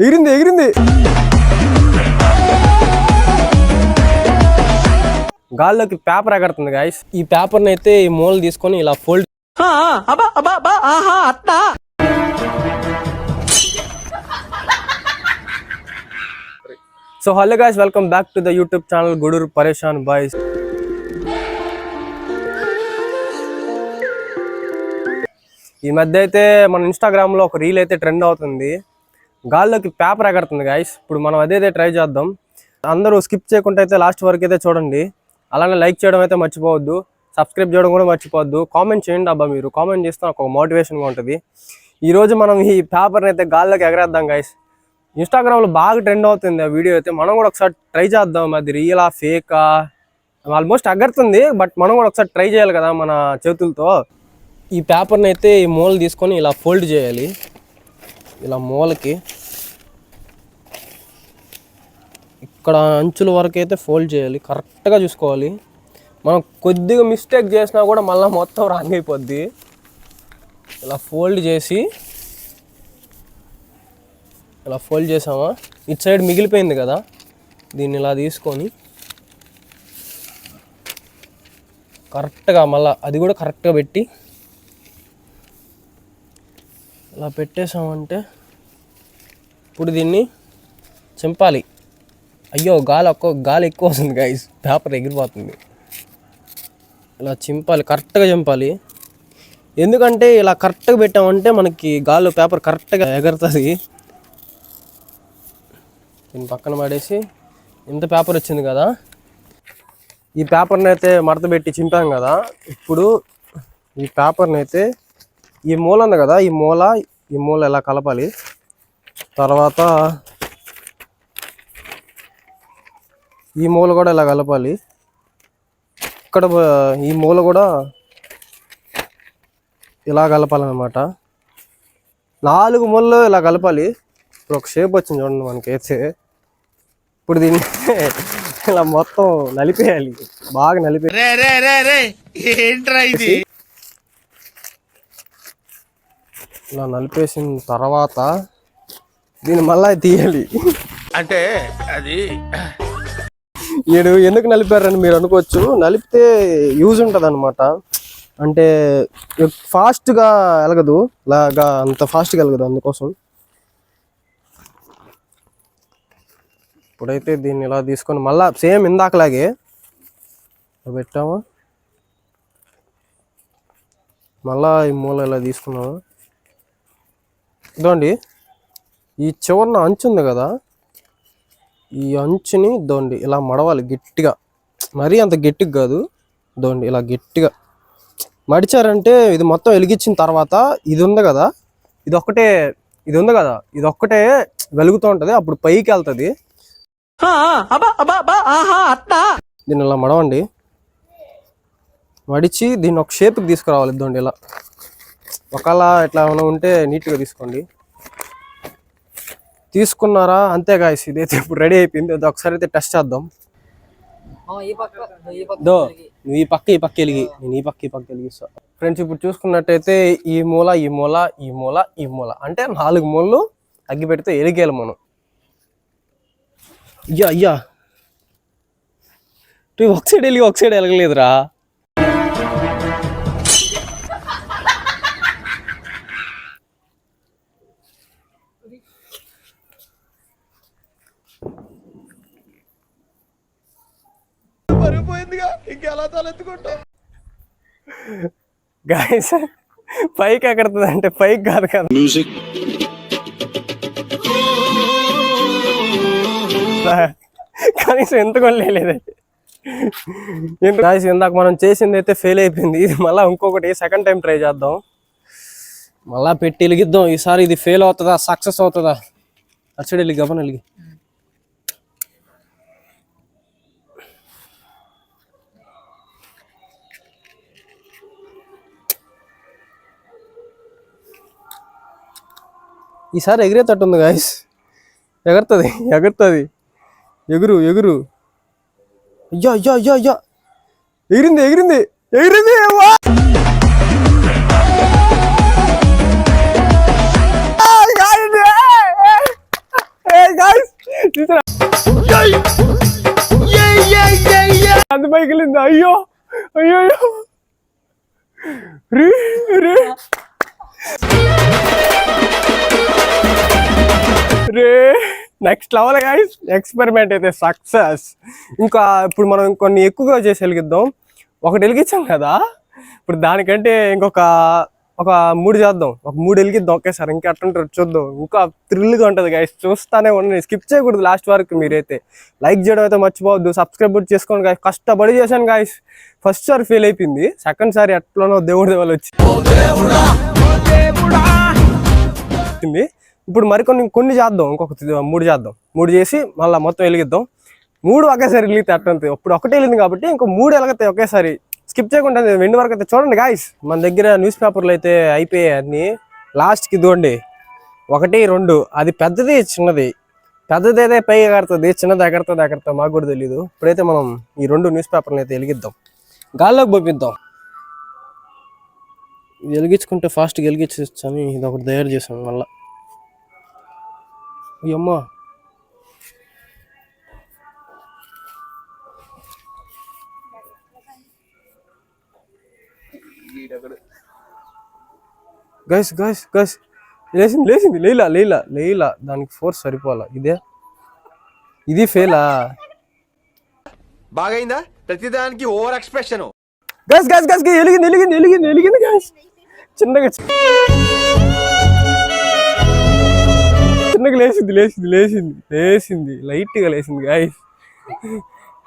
ఎగిరింది ఎగిరింది. గాల్లోకి పేపర్ ఎగరుతుంది గాయస్ ఈ పేపర్ని అయితే ఈ మూల తీసుకొని ఇలా fold so hello guys welcome back to the YouTube channel Gudur Pareshan boys ఈ మధ్య అయితే మన ఇన్స్టాగ్రామ్లో ఒక రీల్ అయితే ట్రెండ్ అవుతుంది. గాల్లోకి పేపర్ ఎగరుతుంది గాయస్ ఇప్పుడు మనం అదేదే ట్రై చేద్దాం. అందరూ స్కిప్ చేయకుండా అయితే లాస్ట్ వరకు అయితే చూడండి. అలానే లైక్ చేయడం అయితే మర్చిపోవద్దు. సబ్స్క్రైబ్ చేయడం కూడా మర్చిపోవద్దు. కామెంట్ చేయండి అబ్బా మీరు. కామెంట్ చేస్తే నాకు ఒక మోటివేషన్గా ఉంటుంది. ఈరోజు మనం ఈ పేపర్ని అయితే గాల్లోకి ఎగరేద్దాం గాయస్ ఇన్స్టాగ్రామ్లో బాగా ట్రెండ్ అవుతుంది ఆ వీడియో అయితే. మనం కూడా ఒకసారి ట్రై చేద్దాం. అది రియలా ఫేకా ఆల్మోస్ట్ ఎగరుతుంది బట్ మనం కూడా ఒకసారి ట్రై చేయాలి కదా మన చేతులతో. ఈ పేపర్ని అయితే ఈ మూల తీసుకొని ఇలా ఫోల్డ్ చేయాలి. ఇలా మూలకి ఇక్కడ అంచుల వరకు అయితే ఫోల్డ్ చేయాలి కరెక్ట్గా చూసుకోవాలి. మనం కొద్దిగా మిస్టేక్ చేసినా కూడా మళ్ళీ మొత్తం రాంగ్ అయిపోద్ది. ఇలా ఫోల్డ్ చేసి ఇలా ఫోల్డ్ చేసామా? ఇటు సైడ్ మిగిలిపోయింది కదా దీన్ని ఇలా తీసుకొని కరెక్ట్గా మళ్ళీ అది కూడా కరెక్ట్గా పెట్టి ఇలా పెట్టేసామంటే ఇప్పుడు దీన్ని చింపాలి. అయ్యో గాలి ఒక్క గాలి ఎక్కువ వస్తుంది గైస్ పేపర్ ఎగిరిపోతుంది. ఇలా చింపాలి కరెక్ట్గా చింపాలి. ఎందుకంటే ఇలా కరెక్ట్గా పెట్టామంటే మనకి గాలి పేపర్ కరెక్ట్గా ఎగురుతుంది. దీన్ని పక్కన పడేసి ఇంత పేపర్ వచ్చింది కదా. ఈ పేపర్ని అయితే మడత పెట్టి చింపాం కదా. ఇప్పుడు ఈ పేపర్ని అయితే ఈ మూల ఉంది కదా ఈ మూల ఈ మూల ఎలా కలపాలి? తర్వాత ఈ మూల కూడా ఇలా కలపాలి? ఇక్కడ ఈ మూల కూడా ఇలా కలపాలన్నమాట. నాలుగు మూలలు ఇలా కలపాలి. ఇప్పుడు ఒక షేప్ వచ్చింది చూడండి మనకైతే. ఇప్పుడు దీన్ని ఇలా మొత్తం నలిపేయాలి. బాగా నలిపే రే రే రే రే ఏంట్రా ఇది ఇలా నలిపేసిన తర్వాత దీన్ని మళ్ళీ తీయాలి. అంటే అది వీడు ఎందుకు నలిపారని మీరు అనుకోవచ్చు. నలిపితే యూజ్ ఉంటుంది అనమాట అంటే ఫాస్ట్గా ఎలగదు. లాగా అంత ఫాస్ట్గా ఎలగదు అందుకోసం. ఇప్పుడైతే దీన్ని ఇలా తీసుకొని మళ్ళా సేమ్ ఇందాకలాగే పెట్టామా. మళ్ళా ఈ మూల ఇలా తీసుకున్నాము. ఇదండి. ఈ చివరన అంచు ఉంది కదా ఈ అంచుని దోండి ఇలా మడవాలి గట్టిగా. మరీ అంత గట్టిగా కాదు దోండి ఇలా గట్టిగా. మడిచారంటే ఇది మొత్తం వెలిగించిన తర్వాత ఇది ఉంది కదా ఇది ఒక్కటే ఇది ఉంది కదా ఇది ఒక్కటే వెలుగుతూ ఉంటుంది అప్పుడు పైకి వెళ్తుంది. దీన్ని ఇలా మడవండి. మడిచి దీన్ని ఒక షేప్కి తీసుకురావాలి ఇద్దండి ఇలా. ఒకవేళ ఇట్లా ఏమైనా ఉంటే నీట్గా తీసుకోండి. తీసుకున్నారా? అంతే గాయస్ ఇదైతే ఇప్పుడు రెడీ అయిపోయింది. అది ఒకసారి అయితే టెస్ట్ చేద్దాం. దో నువ్వు ఈ పక్క ఈ పక్క వెలిగి. నేను ఈ పక్క ఈ పక్క వెలిగిస్తా ఫ్రెండ్స్ ఇప్పుడు చూసుకున్నట్టయితే ఈ మూల ఈ మూల ఈ మూల ఈ మూల. అంటే నాలుగు మూలలు అగ్గి పెడితే ఎలిగేయాలి మనం. అయ్యా అయ్యా. నువ్వు ఒక సైడ్ వెలిగి ఒక సైడ్ వెలగలేదురా. ఇంకెలా తలెత్తుకుంటా గాయస్ పైకి ఎక్కడుతుంది అంటే పైకి కాదు కదా. కనీసం ఎంత కొనలేదు గాయస్ ఇందాక మనం చేసింది అయితే ఫెయిల్ అయిపోయింది. ఇది మళ్ళీ ఇంకొకటి సెకండ్ టైం ట్రై చేద్దాం. మళ్ళా పెట్టి వెలిగిద్దాం. ఈసారి ఇది ఫెయిల్ అవుతుందా? సక్సెస్ అవుతుందా? అచ్చడి వెలిగి గమన వెలిగి. ఈసారి ఎగిరేటట్టు ఉంది గాయస్ ఎగరుతుంది ఎగరుతుంది. ఎగురు ఎగురు. అయ్యా అయ్యా అయ్యో అయ్యో. ఎగిరింది ఎగిరింది ఎగిరింది. అంత పైకి వెళ్ళింది. అయ్యో అయ్యో. రే రే. రే నెక్స్ట్ లెవెల్ గైస్ ఎక్స్పెరిమెంట్ అయితే సక్సెస్ ఇంకా ఇప్పుడు మనం కొన్ని ఎక్కువగా చేసి వెలిగిద్దాం ఒకటి వెలిగించాం కదా? ఇప్పుడు దానికంటే ఇంకొక ఒక మూడు చేద్దాం. ఒక మూడు వెలిగిద్దాం. ఒకేసారి ఇంకా అట్టుంటారు చూద్దాం. ఇంకా థ్రిల్గా ఉంటుంది గైస్ చూస్తానే ఉండండి. స్కిప్ చేయకూడదు లాస్ట్ వరకు మీరైతే. లైక్ చేయడం అయితే మర్చిపోవద్దు. సబ్స్క్రైబ్ కూడా చేసుకోండి గాయస్ కష్టపడి చేశాను గాయస్ ఫస్ట్ సారి ఫెయిల్ అయిపోయింది. సెకండ్ సారి ఎట్లనో దేవుడి దేవుడు వచ్చి వచ్చింది. ఇప్పుడు మరికొన్ని కొన్ని చేద్దాం ఇంకొక మూడు చేద్దాం. మూడు చేసి మళ్ళీ మొత్తం వెలిగిద్దాం. మూడు ఒకేసారి వెలిగితే అట్టంతే. ఇప్పుడు ఒకటే వెళ్ళింది కాబట్టి ఇంకో మూడు వెలగతాయి ఒకేసారి స్కిప్ చేయకుండా వెండి వరకు అయితే చూడండి గాయస్ మన దగ్గర న్యూస్ పేపర్లు అయితే అయిపోయాయి అన్ని. లాస్ట్కి ఇదిగోండి. ఒకటి రెండు. అది పెద్దది చిన్నది. పెద్దది అయితే పైగా ఎగరుతుంది చిన్నది ఎగరుతుంది ఎగరుతుంది మాకు కూడా తెలియదు ఇప్పుడైతే మనం ఈ రెండు న్యూస్ పేపర్లు అయితే వెలిగిద్దాం. గాల్లోకి పంపిద్దాం. ఇది వెలిగించుకుంటే ఫాస్ట్గా వెలిగించచ్చు అని ఇది ఒకటి తయారు చేసాం మళ్ళీ. అమ్మా. గైస్ గైస్ గైస్ లేచింది లేచింది. లేలా లేలా లేలా. దానికి ఫోర్స్ సరిపోవాలా? ఇదే? ఇది ఫెయిలా బాగైందా? ప్రతిదానికి over expression guys guys guys ఎలిగింది ఎలిగింది ఎలిగింది ఎలిగింది గైస్ చిన్నగా చిన్నగా లేచింది లేచింది లేచింది లేచింది. లైట్గా లేచింది గైస్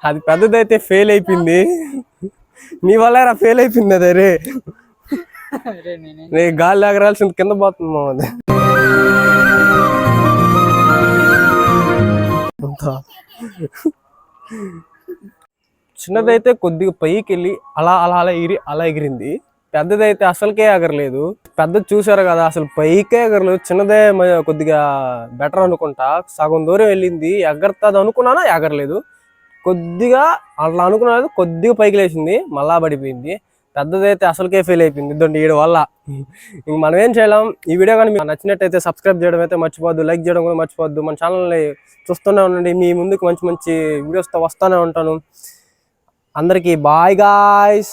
అది పెద్దదైతే ఫెయిల్ అయిపోయింది. నీ వల్ల ఫెయిల్ అయిపోయింది అదే రే. రే గాలి ఎగరాల్సింది కింద పోతుంది అది. చిన్నదైతే కొద్దిగా పైకి వెళ్ళి అలా అలా అలా ఎగిరి అలా ఎగిరింది. పెద్దదైతే అసలుకే ఎగరలేదు పెద్దది చూసారు కదా అసలు పైకే ఎగరలేదు చిన్నదే కొద్దిగా బెటర్ అనుకుంటా. సగం దూరం వెళ్ళింది. ఎగరుతుంది అనుకున్నానా? ఎగరలేదు. కొద్దిగా అట్లా అనుకున్నది కొద్దిగా పైకి లేచింది. మళ్ళా పడిపోయింది. పెద్దదైతే అసలుకే ఫెయిల్ అయిపోయింది. ఇద్దండి వీడి వల్ల. ఇంక మనం ఏం చేయలేం. ఈ వీడియో కానీ మీకు నచ్చినట్టయితే సబ్స్క్రైబ్ చేయడం అయితే మర్చిపోద్దు లైక్ చేయడం కూడా మర్చిపోద్దు మన ఛానల్ని చూస్తూనే ఉండండి. మీ ముందుకు మంచి మంచి వీడియోస్తో వస్తూనే ఉంటాను. అందరికీ బాయ్ గాయస్